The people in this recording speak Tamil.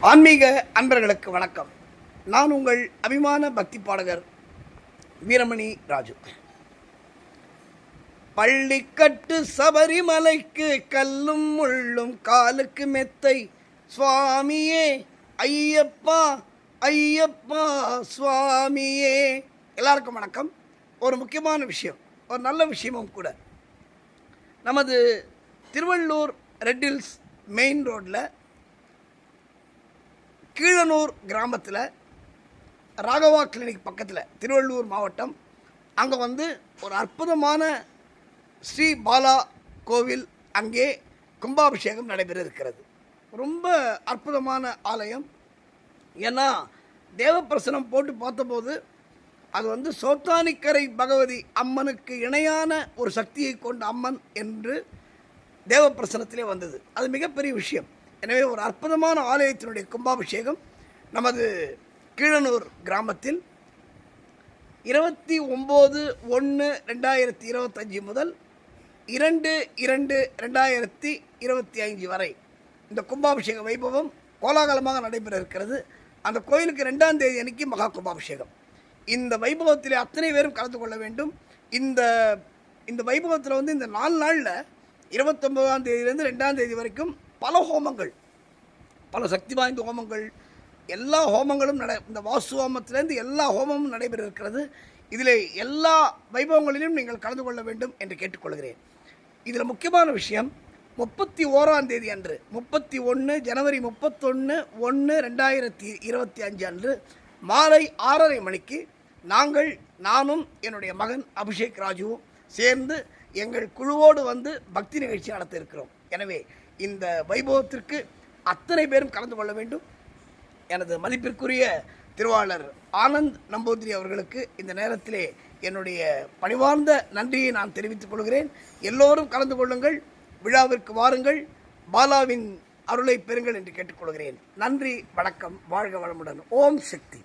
ஆன்மீக அன்பர்களுக்கு வணக்கம். நான் உங்கள் அபிமான பக்தி பாடகர் வீரமணி ராஜு. பள்ளிக்கட்டு சபரிமலைக்கு கல்லும் முள்ளும் காலுக்கு மெத்தை. சுவாமியே ஐயப்பா ஐயப்பா சுவாமியே. எல்லாருக்கும் வணக்கம். ஒரு முக்கியமான விஷயம் ஒரு நல்ல விஷயமும் கூட. நமது திருவள்ளூர் ரெட் ஹில்ஸ் மெயின் ரோட்டில் கீழனூர் கிராமத்தில் ராகவா கிளினிக் பக்கத்தில் திருவள்ளூர் மாவட்டம். அங்கே வந்து ஒரு அற்புதமான ஸ்ரீ பாலா கோவில் அங்கே கும்பாபிஷேகம் நடைபெற இருக்கிறது ரொம்ப அற்புதமான ஆலயம். ஏன்னா தேவப்பிரசனம் போட்டு பார்த்தபோது அது வந்து சோத்தானிக்கரை பகவதி அம்மனுக்கு இணையான ஒரு சக்தியை கொண்ட அம்மன் என்று தேவப்பிரசனத்திலே வந்தது. அது மிகப்பெரிய விஷயம். எனவே ஒரு அற்புதமான ஆலயத்தினுடைய கும்பாபிஷேகம் நமது கீழனூர் கிராமத்தில் இருபத்தி ஒம்பது ஒன்று ரெண்டாயிரத்தி இருபத்தஞ்சி முதல் இரண்டு இரண்டு ரெண்டாயிரத்தி இருபத்தி ஐந்து வரை இந்த கும்பாபிஷேக வைபவம் கோலாகலமாக நடைபெற இருக்கிறது. அந்த கோயிலுக்கு ரெண்டாம் தேதி அன்னைக்கு மகா கும்பாபிஷேகம். இந்த வைபவத்தில் அத்தனை பேரும் கலந்து கொள்ள வேண்டும். இந்த இந்த வைபவத்தில் வந்து இந்த நாலு நாளில் இருபத்தொம்போதாம் தேதியிலேருந்து ரெண்டாம் தேதி வரைக்கும் பல ஹோமங்கள் பல சக்தி வாய்ந்த ஹோமங்கள் எல்லா ஹோமங்களும் நட இந்த வாசு ஹோமத்திலேருந்து எல்லா ஹோமமும் நடைபெற இருக்கிறது இதில் எல்லா வைபவங்களிலும் நீங்கள் கலந்து கொள்ள வேண்டும் என்று கேட்டுக்கொள்கிறேன். இதில் முக்கியமான விஷயம் முப்பத்தி ஓராம் தேதி அன்று முப்பத்தி ஒன்று ஜனவரி முப்பத்தொன்று ஒன்று ரெண்டாயிரத்தி இருபத்தி அஞ்சு அன்று மாலை ஆறரை மணிக்கு நாங்கள் நானும் என்னுடைய மகன் அபிஷேக் ராஜுவும் சேர்ந்து எங்கள் குழுவோடு வந்து பக்தி நிகழ்ச்சி நடத்த இருக்கிறோம். எனவே இந்த வைபவத்திற்கு அத்தனை பேரும் கலந்து கொள்ள வேண்டும். எனது மதிப்பிற்குரிய திருவாளர் ஆனந்த் நம்பூதிரி அவர்களுக்கு இந்த நேரத்திலே என்னுடைய பணிவார்ந்த நன்றியை நான் தெரிவித்துக் கொள்கிறேன். எல்லோரும் கலந்து கொள்ளுங்கள் விழாவிற்கு வாருங்கள் பாலாவின் அருளை பெறுங்கள் என்று கேட்டுக்கொள்கிறேன் நன்றி வணக்கம் வாழ்க வளமுடன். ஓம் சக்தி.